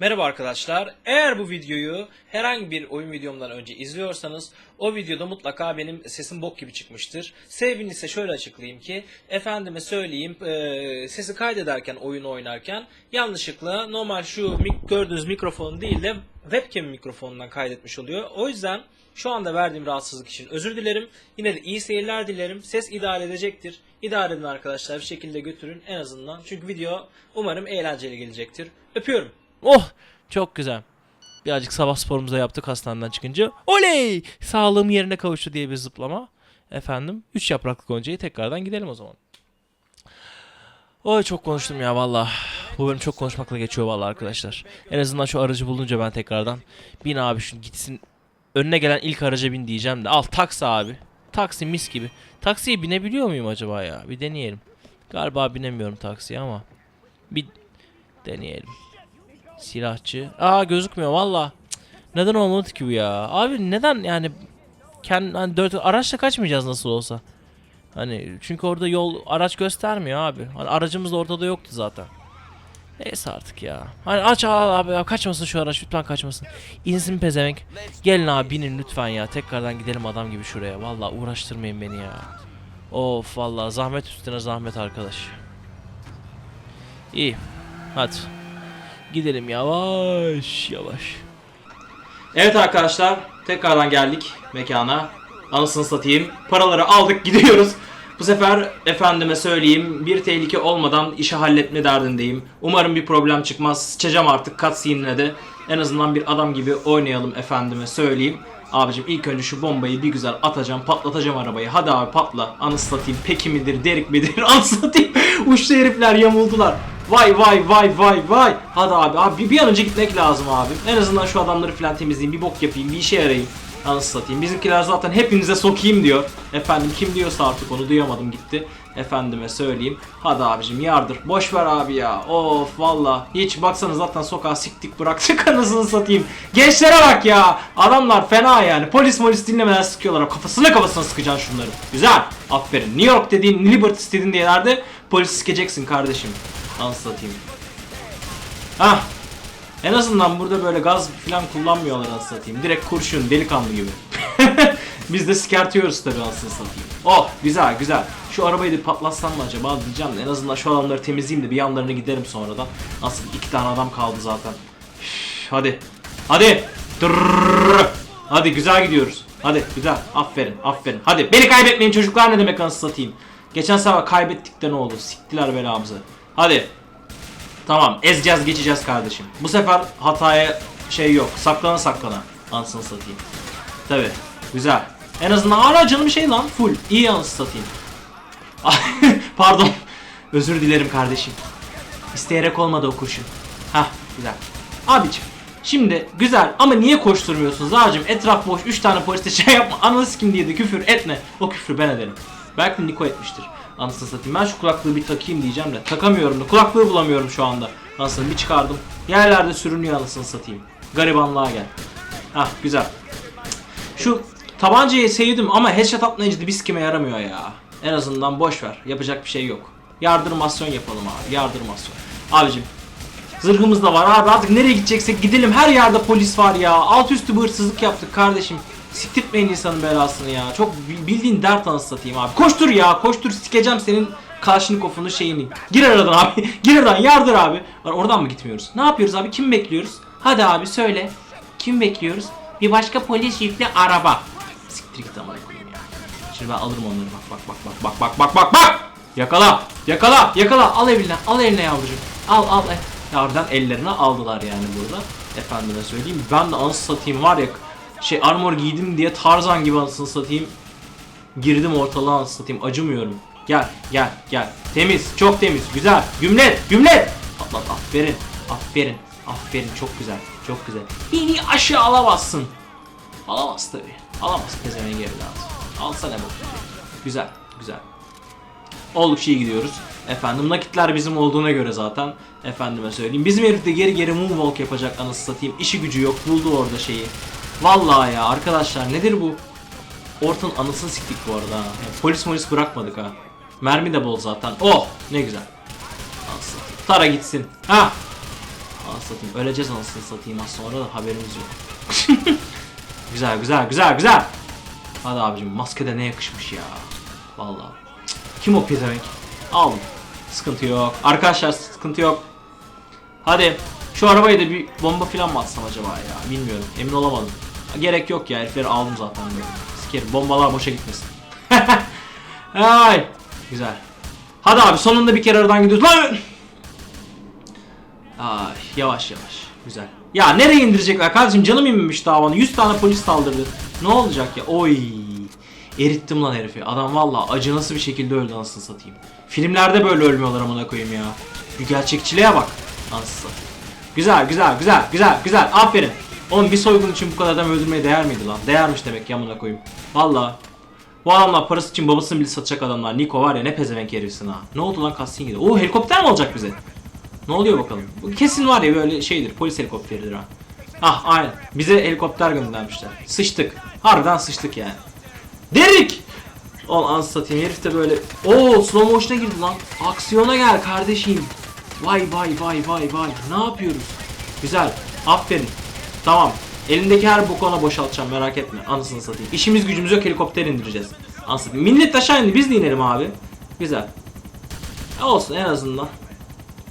Merhaba arkadaşlar. Eğer bu videoyu herhangi bir oyun videomdan önce izliyorsanız o videoda mutlaka benim sesim bok gibi çıkmıştır. Sebebini ise şöyle açıklayayım ki efendime söyleyeyim e, sesi kaydederken oyunu oynarken yanlışlıkla normal şu mik- gördüğünüz mikrofon değil de webcam mikrofonundan kaydetmiş oluyor. O yüzden şu anda verdiğim rahatsızlık için özür dilerim. Yine de iyi seyirler dilerim. Ses idare edecektir. İdare edin arkadaşlar bir şekilde götürün en azından. Çünkü video umarım eğlenceli gelecektir. Öpüyorum. Oh çok güzel. Birazcık sabah sporumuza yaptık hastaneden çıkınca. Oley! Sağlığım yerine kavuştu diye bir zıplama. Efendim 3 yapraklı goncayı tekrardan gidelim o zaman. Oy çok konuştum ya valla. Bu bölüm çok konuşmakla geçiyor valla arkadaşlar. En azından şu aracı bulunca ben tekrardan bin abi şu gitsin önüne gelen ilk araca bin diyeceğim de al taksi abi. Taksi mis gibi. Taksiye binebiliyor muyum acaba ya? Bir deneyelim. Galiba binemiyorum taksiye ama bir deneyelim. Silahçı. Aa gözükmüyor valla. Neden olmadı ki bu ya? Abi neden yani kendi hani dört araçla kaçmayacağız nasıl olsa. Hani çünkü orada yol araç göstermiyor abi. Hani aracımız da ortada yoktu zaten. Neyse artık ya. Hani aç al abi ya, kaçmasın şu araç lütfen kaçmasın. İnsin pezevenk. Gelin abi binin lütfen ya. Tekrardan gidelim adam gibi şuraya. Valla uğraştırmayın beni ya. Of valla zahmet üstüne zahmet arkadaş. İyi. Hadi. Gidelim yavaş yavaş. Evet arkadaşlar tekrardan geldik mekana. Anasını satayım. Paraları aldık gidiyoruz. Bu sefer efendime söyleyeyim bir tehlike olmadan işi halletme derdindeyim. Umarım bir problem çıkmaz. Sıçacağım artık cutscene'ine de. En azından bir adam gibi oynayalım efendime söyleyeyim. Abicim ilk önce şu bombayı bir güzel atacağım, patlatacağım arabayı. Hadi abi patla. Anasını satayım. Peki midir, derik midir? Anasını satayım. Uçlu herifler yamuldular. Vay vay vay vay vay. Hadi abi abi bir an önce gitmek lazım abi. En azından şu adamları falan temizleyeyim, bir bok yapayım, bir işe yarayayım. Anasını satayım. Bizimkiler zaten hepinize sokayım diyor. Efendim kim diyorsa artık onu duyamadım gitti. Efendime söyleyeyim. Hadi abicim yardır. Boş ver abi ya. Of valla. Hiç baksana zaten sokağa siktik bıraktık anasını satayım. Gençlere bak ya. Adamlar fena yani. Polis molis dinlemeden sıkıyorlar. Kafasına kafasına sıkacaksın şunları. Güzel. Aferin. New York dediğin, Liberty dediğin yerlerde polis sikeceksin kardeşim. Anasını satayım. Hah. En azından burada böyle gaz falan kullanmıyorlar anasını satayım. Direkt kurşun delikanlı gibi. Biz de sikertiyoruz tabii anasını satayım. Oh güzel güzel. Şu arabayı da patlatsam mı acaba diyeceğim de en azından şu adamları temizleyeyim de bir yanlarına giderim sonradan. Nasıl iki tane adam kaldı zaten. Üf, hadi. Hadi. Tırrrr. Hadi güzel gidiyoruz. Hadi güzel. Aferin aferin. Hadi beni kaybetmeyin çocuklar ne demek anasını satayım. Geçen sefer kaybettik de ne oldu? Siktiler belamızı. Hadi. Tamam ezeceğiz geçeceğiz kardeşim. Bu sefer hataya şey yok. Saklana saklana. Ansını satayım. Tabi. Güzel. En azından hala canım şey lan full. İyi anasını satayım. Pardon. Özür dilerim kardeşim. İsteyerek olmadı o kurşun. Hah güzel. Abicim. Şimdi güzel ama niye koşturmuyorsunuz abicim? Etraf boş 3 tane polis de şey yapma. Ananı sikim diye de küfür etme. O küfrü ben ederim. Belki Niko etmiştir. Anasını satayım. Ben şu kulaklığı bir takayım diyeceğim de. Takamıyorum da. Kulaklığı bulamıyorum şu anda. Anasını bir çıkardım. Yerlerde sürünüyor anasını satayım. Garibanlığa gel. Hah güzel. Şu tabancayı sevdim ama headshot atmayınca da bir sikime yaramıyor ya. En azından boş ver. Yapacak bir şey yok. Yardırmasyon yapalım abi. Yardırmasyon. Abicim Zırhımız da var abi artık nereye gideceksek gidelim her yerde polis var ya. Alt üstü bir hırsızlık yaptık kardeşim. Siktirtmeyin insanın belasını ya. Çok bi- bildiğin dert anası satayım abi. Koştur ya koştur sikeceğim senin Kaşnikov'unu şeyini. Gir aradan abi. Gir aradan yardır abi. Oradan mı gitmiyoruz? Ne yapıyoruz abi? Kim bekliyoruz? Hadi abi söyle. Kim bekliyoruz? Bir başka polis yüklü araba. Siktir git amına koyayım ya. Şimdi ben alırım onları bak bak bak bak bak bak bak bak bak. Yakala yakala yakala al eline al eline yavrucuğum. Al al. Yardan ellerine aldılar yani burada. Efendime söyleyeyim ben de anasını satayım var ya şey armor giydim diye Tarzan gibi anasını satayım. Girdim ortalığa anasını satayım acımıyorum. Gel gel gel. Temiz çok temiz güzel. Gümlet gümlet. Atlat aferin aferin aferin çok güzel çok güzel. Beni aşağı alamazsın. Alamaz tabi. Alamaz pezevenk geri lazım. Alsa ne bok. Güzel güzel. Oldukça iyi gidiyoruz. Efendim nakitler bizim olduğuna göre zaten efendime söyleyeyim. Bizim herif de geri geri moonwalk yapacak anası satayım. İşi gücü yok buldu orada şeyi. Vallahi ya arkadaşlar nedir bu? Ortanın anasını siktik bu arada. Yani polis polis bırakmadık ha. Mermi de bol zaten. Oh ne güzel. Anasını. Tara gitsin. Ha. Anasını satayım. Öleceğiz anasını satayım az sonra da haberimiz yok. güzel güzel güzel güzel. Hadi abicim maskede ne yakışmış ya. Vallahi. Kim o pezevenk? Aldım. Sıkıntı yok. Arkadaşlar sıkıntı yok. Hadi. Şu arabayı da bir bomba falan mı atsam acaba ya? Bilmiyorum. Emin olamadım. Gerek yok ya. Herifleri aldım zaten böyle. Sikerim. Bombalar boşa gitmesin. Ay. Güzel. Hadi abi sonunda bir kere aradan gidiyoruz. Lan! Ay yavaş yavaş. Güzel. Ya nereye indirecekler kardeşim canım inmemiş daha bana. 100 tane polis saldırdı. Ne olacak ya? Oy. Erittim lan herifi. Adam valla acınası bir şekilde öldü anasını satayım. Filmlerde böyle ölmüyorlar amına koyayım ya. Bir gerçekçiliğe bak. Anasını satayım. Güzel güzel güzel güzel güzel. Aferin. Oğlum bir soygun için bu kadar adam öldürmeye değer miydi lan? Değermiş demek ya amına koyayım. Valla. Bu adamlar parası için babasını bile satacak adamlar. Niko var ya ne pezevenk herifsin ha. Ne oldu lan Kastin gibi? Oo helikopter mi olacak bize? Ne oluyor bakalım? Bu kesin var ya böyle şeydir. Polis helikopteridir ha. Ah aynen. Bize helikopter göndermişler. Sıçtık. Harbiden sıçtık yani. Derik! Oğlum anasını satayım herif de böyle Oo slow motion'a girdi lan Aksiyona gel kardeşim Vay vay vay vay vay Ne yapıyoruz Güzel aferin Tamam. Elindeki her boku ona boşaltacağım merak etme. Anasını satayım. İşimiz gücümüz yok helikopter indireceğiz. Anasını Millet aşağı indi biz de inelim abi. Güzel. E, Olsun en azından.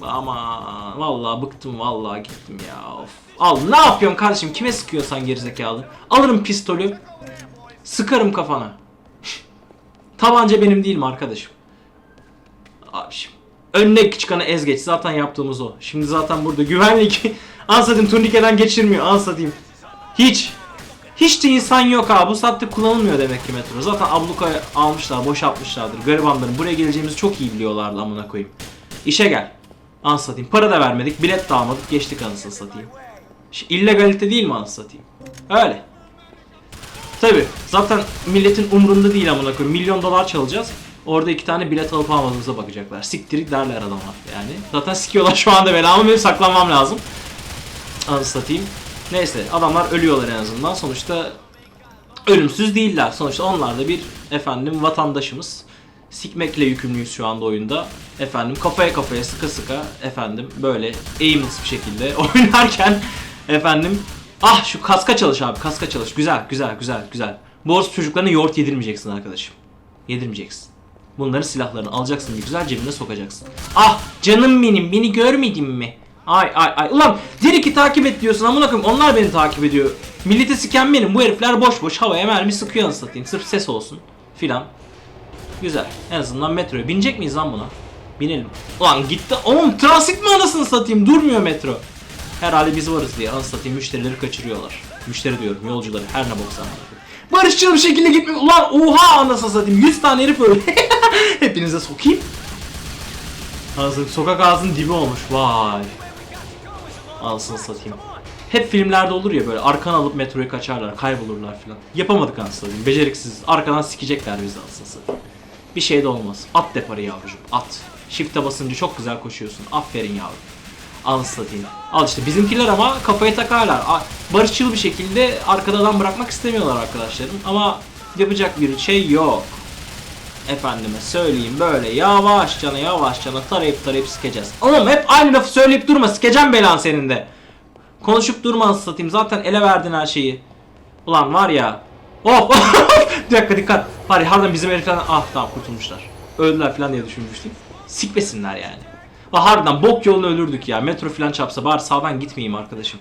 Ama vallahi bıktım vallahi gittim ya. Of. Al ne yapıyorsun kardeşim? Kime sıkıyorsan gerizekalı? Alırım pistolü Sıkarım kafana. Tabanca benim değil mi arkadaşım? Abişim. Önüne çıkanı ez geç. Zaten yaptığımız o. Şimdi zaten burada güvenlik ansatayım turnikeden geçirmiyor. Ansatayım. Hiç. Hiç de insan yok abi. Bu saatte kullanılmıyor demek ki metro. Zaten abluka almışlar, boşaltmışlardır. Garibanların buraya geleceğimizi çok iyi biliyorlardı amına koyayım. İşe gel. Ansatayım. Para da vermedik, bilet de almadık. Geçtik anasını satayım. İllegalite değil mi anasını? Öyle. Tabi zaten milletin umrunda değil amına koyayım. Milyon dolar çalacağız. Orada iki tane bilet alıp almadığımıza bakacaklar. Siktirik derler adamlar yani. Zaten sikiyorlar şu anda beni ama benim saklanmam lazım. Anı satayım. Neyse adamlar ölüyorlar en azından. Sonuçta ölümsüz değiller. Sonuçta onlar da bir efendim vatandaşımız. Sikmekle yükümlüyüz şu anda oyunda. Efendim kafaya kafaya sıka sıka efendim böyle aimless bir şekilde oynarken efendim ah şu kaska çalış abi kaska çalış. Güzel güzel güzel güzel. Orospu çocuklarına yoğurt yedirmeyeceksin arkadaşım. Yedirmeyeceksin. Bunların silahlarını alacaksın bir güzel cebine sokacaksın. Ah canım benim beni görmedin mi? Ay ay ay. Ulan Dirik'i takip et diyorsun amına koyayım. Onlar beni takip ediyor. Milleti siken benim. Bu herifler boş boş havaya mermi sıkıyor satayım. Sırf ses olsun filan. Güzel. En azından metroya. Binecek miyiz lan buna? Binelim. Ulan gitti. Oğlum transit mi anasını satayım? Durmuyor metro. Herhalde biz varız diye anasını satayım müşterileri kaçırıyorlar. Müşteri diyorum yolcuları her ne boksa. Barışçıl bir şekilde gitmiyor. Ulan oha anasını satayım. 100 tane herif öyle. Hepinize sokayım. Anasını sokak ağzının dibi olmuş. Vay. Anasını satayım. Hep filmlerde olur ya böyle arkan alıp metroya kaçarlar, kaybolurlar filan. Yapamadık anasını satayım. Beceriksiz. Arkadan sikecekler bizi anasını satayım. Bir şey de olmaz. At deparı yavrucuğum. At. Shift'e basınca çok güzel koşuyorsun. Aferin yavrum. Anasını satayım. Al işte bizimkiler ama kafaya takarlar. Barışçıl bir şekilde arkadan bırakmak istemiyorlar arkadaşlarım. Ama yapacak bir şey yok. Efendime söyleyeyim böyle yavaşçana yavaşçana tarayıp tarayıp sikeceğiz. Oğlum hep aynı lafı söyleyip durma sikeceğim belan senin de. Konuşup durma anasını satayım zaten ele verdin her şeyi. Ulan var ya. Hop bir dakika dikkat. Var ya harbiden bizim heriflerden ah tamam kurtulmuşlar. Öldüler falan diye düşünmüştüm. Sikmesinler yani. Ve harbiden bok yolunu ölürdük ya. Metro falan çarpsa bari sağdan gitmeyeyim arkadaşım.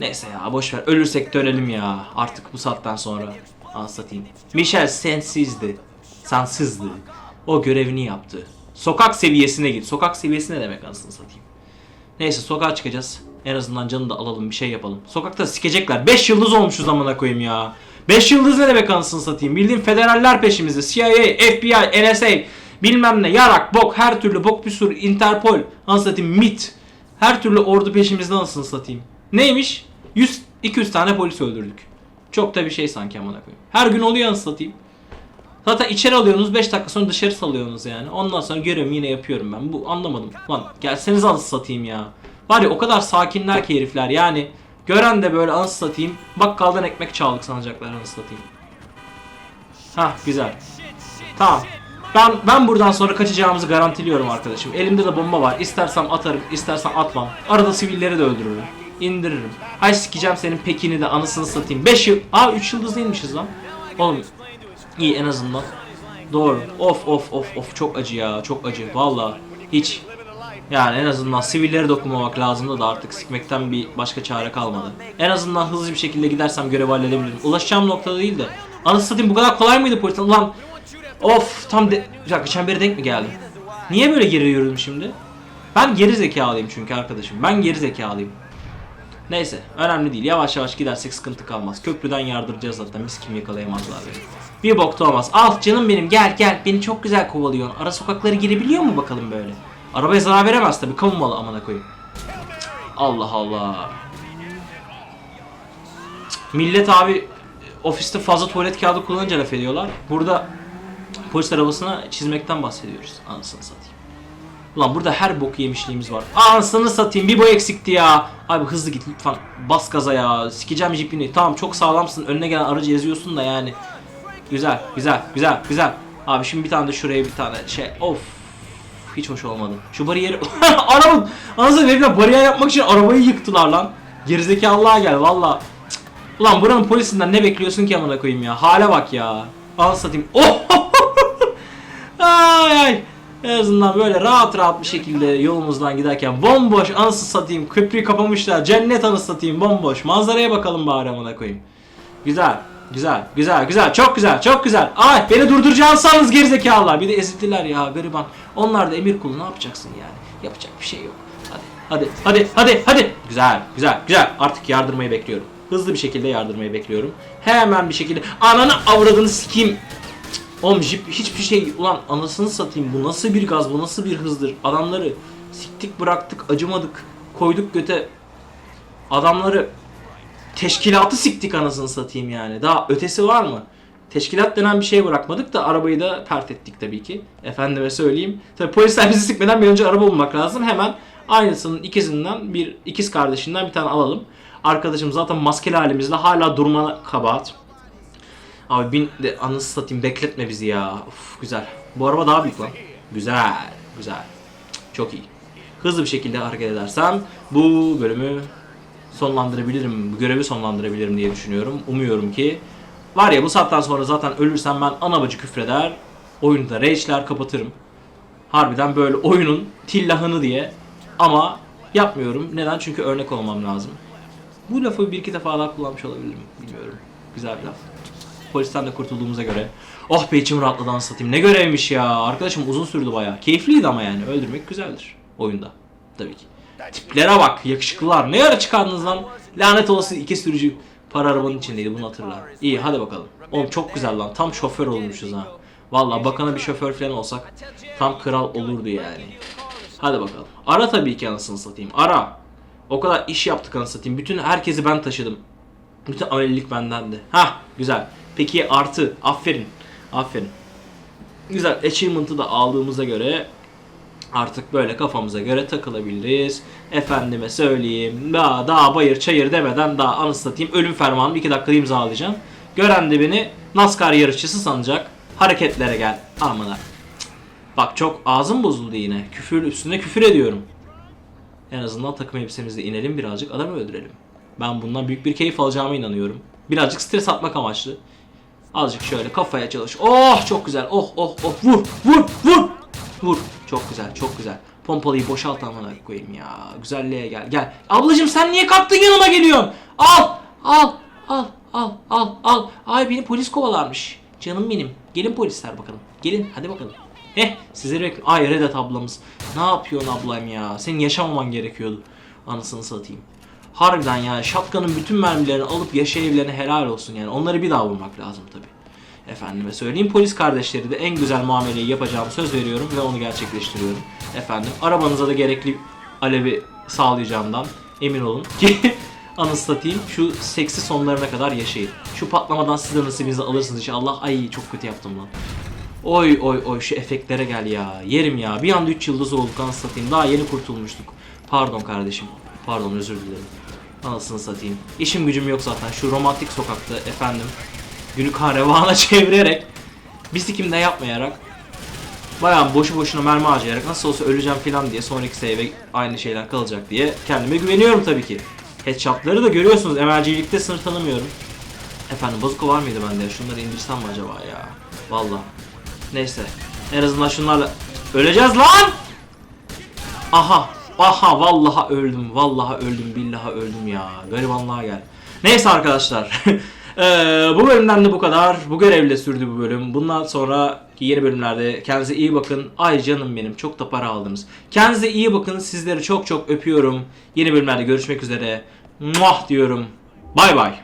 Neyse ya boş ver. Ölürsek dönelim ya. Artık bu saatten sonra. Anasını satayım. Michel sensizdi. Sansızdı. O görevini yaptı. Sokak seviyesine git. Sokak seviyesi ne demek anasını satayım. Neyse sokağa çıkacağız. En azından canını da alalım bir şey yapalım. Sokakta sikecekler. 5 yıldız olmuşuz amına koyayım ya. 5 yıldız ne demek anasını satayım. Bildiğin federaller peşimizde. CIA, FBI, NSA bilmem ne yarak bok her türlü bok bir sürü Interpol anasını satayım MIT her türlü ordu peşimizde anasını satayım. Neymiş? 100 200 tane polis öldürdük. Çok da bir şey sanki amına koyayım. Her gün oluyor anasını satayım. Zaten içeri alıyorsunuz 5 dakika sonra dışarı salıyorsunuz yani. Ondan sonra görevimi yine yapıyorum ben. Bu anlamadım. Lan gelseniz anasını satayım ya. Var ya o kadar sakinler ki herifler yani. Gören de böyle anasını satayım. Bakkaldan ekmek çaldık sanacaklar anasını satayım. Hah güzel. Tamam. Ben ben buradan sonra kaçacağımızı garantiliyorum arkadaşım. Elimde de bomba var. İstersem atarım, istersem atmam. Arada sivilleri de öldürürüm. indiririm. Hay sikeceğim senin pekini de anasını satayım. 5 yıl. Aa 3 yıldız değilmişiz lan. Oğlum iyi en azından. Doğru. Of of of of çok acı ya. Çok acı. Valla hiç. Yani en azından sivilleri dokunmamak lazımdı da artık sikmekten bir başka çare kalmadı. En azından hızlı bir şekilde gidersem görevi halledebilirim. Ulaşacağım noktada değil de. Anasını satayım bu kadar kolay mıydı polis? Ulan of tam de... Bir dakika çembere denk mi geldim? Niye böyle geri yürüdüm şimdi? Ben geri zekalıyım çünkü arkadaşım. Ben geri zekalıyım. Neyse önemli değil. Yavaş yavaş gidersek sıkıntı kalmaz. Köprüden yardıracağız zaten. Mis kim yakalayamazlar beni. Bir bokta olmaz. Al canım benim gel gel. Beni çok güzel kovalıyorsun. Ara sokakları girebiliyor mu bakalım böyle? Arabaya zarar veremez tabii. Kamu malı amına koyayım. Allah Allah. Millet abi ofiste fazla tuvalet kağıdı kullanınca laf ediyorlar. Burada polis arabasına çizmekten bahsediyoruz. Anasını satayım. Ulan burada her bok yemişliğimiz var. Anasını satayım bir boy eksikti ya. Abi hızlı git lütfen. Bas gaza ya. Sikeceğim jipini. Tamam çok sağlamsın. Önüne gelen aracı eziyorsun da yani. Güzel, güzel, güzel, güzel. Abi şimdi bir tane de şuraya bir tane şey. Of. Hiç hoş olmadı. Şu bariyeri... Araba... Anasını satayım bariyer yapmak için arabayı yıktılar lan. Gerizekalığa gel valla. Ulan buranın polisinden ne bekliyorsun ki amına koyayım ya. Hale bak ya. Al satayım. Oh! Ay ay. En azından böyle rahat rahat bir şekilde yolumuzdan giderken bomboş anasını satayım köprüyü kapamışlar cennet anasını satayım bomboş manzaraya bakalım bari amına koyayım. Güzel güzel güzel güzel çok güzel çok güzel. Ay beni durduracağını sandınız gerizekalılar bir de ezildiler ya gariban. Onlar da emir kulu ne yapacaksın yani yapacak bir şey yok. Hadi hadi hadi hadi hadi. Güzel güzel güzel artık yardırmayı bekliyorum. Hızlı bir şekilde yardırmayı bekliyorum. Hemen bir şekilde ananı avradını sikeyim. Oğlum jip hiçbir şey ulan anasını satayım bu nasıl bir gaz bu nasıl bir hızdır adamları siktik bıraktık acımadık koyduk göte adamları teşkilatı siktik anasını satayım yani daha ötesi var mı? Teşkilat denen bir şey bırakmadık da arabayı da pert ettik tabii ki. Efendime söyleyeyim. Tabii polisler bizi sikmeden bir önce araba bulmak lazım. Hemen aynısının ikizinden bir ikiz kardeşinden bir tane alalım. Arkadaşım zaten maskeli halimizde hala durmana kabahat. Abi bin de anasını satayım bekletme bizi ya. Uf güzel. Bu araba daha büyük lan. Güzel. Güzel. Çok iyi. Hızlı bir şekilde hareket edersem bu bölümü sonlandırabilirim. Bu görevi sonlandırabilirim diye düşünüyorum. Umuyorum ki. Var ya bu saatten sonra zaten ölürsem ben ana bacı küfreder. Oyunda rage'ler kapatırım. Harbiden böyle oyunun tillahını diye. Ama yapmıyorum. Neden? Çünkü örnek olmam lazım. Bu lafı bir iki defa daha kullanmış olabilirim. Bilmiyorum. Güzel bir laf. Polisten de kurtulduğumuza göre. Oh be içim rahatladı anasını satayım. Ne görevmiş ya. Arkadaşım uzun sürdü bayağı. Keyifliydi ama yani. Öldürmek güzeldir. Oyunda. Tabii ki. Tiplere bak. Yakışıklılar. Ne ara çıkardınız lan? Lanet olası iki sürücü. Para arabanın içindeydi. Bunu hatırlar. İyi hadi bakalım. Oğlum çok güzel lan. Tam şoför olmuşuz ha. Vallahi bakana bir şoför falan olsak tam kral olurdu yani. Hadi bakalım. Ara tabii ki anasını satayım. Ara. O kadar iş yaptık anasını satayım. Bütün herkesi ben taşıdım. Bütün amelilik bendendi. Ha güzel. Peki artı. Aferin. Aferin. Güzel. Achievement'ı da aldığımıza göre artık böyle kafamıza göre takılabiliriz. Efendime söyleyeyim. Daha, daha bayır çayır demeden daha anasını satayım. Ölüm fermanı 2 dakikada imzalayacağım. Gören de beni NASCAR yarışçısı sanacak. Hareketlere gel. Amına. Bak çok ağzım bozuldu yine. Küfür üstüne küfür ediyorum. En azından takım elbisemizle inelim birazcık adam öldürelim. Ben bundan büyük bir keyif alacağıma inanıyorum. Birazcık stres atmak amaçlı. Azıcık şöyle kafaya çalış. Oh çok güzel. Oh oh oh vur vur vur. Vur. Çok güzel çok güzel. Pompalıyı boşalt amına koyayım ya. Güzelliğe gel gel. Ablacım sen niye kalktın yanıma geliyorsun? Al al al al al al. Ay beni polis kovalarmış. Canım benim. Gelin polisler bakalım. Gelin hadi bakalım. Heh sizleri bekliyorum. Ay Redat ablamız. Ne yapıyorsun ablam ya? Senin yaşamaman gerekiyordu. Anasını satayım. Harbiden ya şapkanın bütün mermilerini alıp yaşa evlerine helal olsun yani. Onları bir daha vurmak lazım tabi. Efendime söyleyeyim polis kardeşleri de en güzel muameleyi yapacağım söz veriyorum ve onu gerçekleştiriyorum. Efendim arabanıza da gerekli alevi sağlayacağımdan emin olun ki anı satayım şu seksi sonlarına kadar yaşayın. Şu patlamadan siz de nasibinizi alırsınız inşallah. Ay çok kötü yaptım lan. Oy oy oy şu efektlere gel ya. Yerim ya. Bir anda 3 yıldız olduk anasını satayım. Daha yeni kurtulmuştuk. Pardon kardeşim. Pardon özür dilerim. Anasını satayım. İşim gücüm yok zaten. Şu romantik sokakta efendim. Günü kahrevana çevirerek. Bir sikim de yapmayarak. bayağı boşu boşuna mermi harcayarak nasıl olsa öleceğim falan diye sonraki save'e aynı şeyler kalacak diye kendime güveniyorum tabii ki. Headshot'ları da görüyorsunuz. MLG'likte sınır tanımıyorum. Efendim bazuka var mıydı bende? Şunları indirsem mi acaba ya? Valla. Neyse. En azından şunlarla... Öleceğiz lan! Aha. Aha vallaha öldüm. Vallaha öldüm. Billaha öldüm ya. Garibanlığa gel. Neyse arkadaşlar. Eee, bu bölümden de bu kadar. Bu görevle sürdü bu bölüm. Bundan sonraki yeni bölümlerde kendinize iyi bakın. Ay canım benim çok da para aldınız. Kendinize iyi bakın. Sizleri çok çok öpüyorum. Yeni bölümlerde görüşmek üzere. Muah diyorum. Bay bay.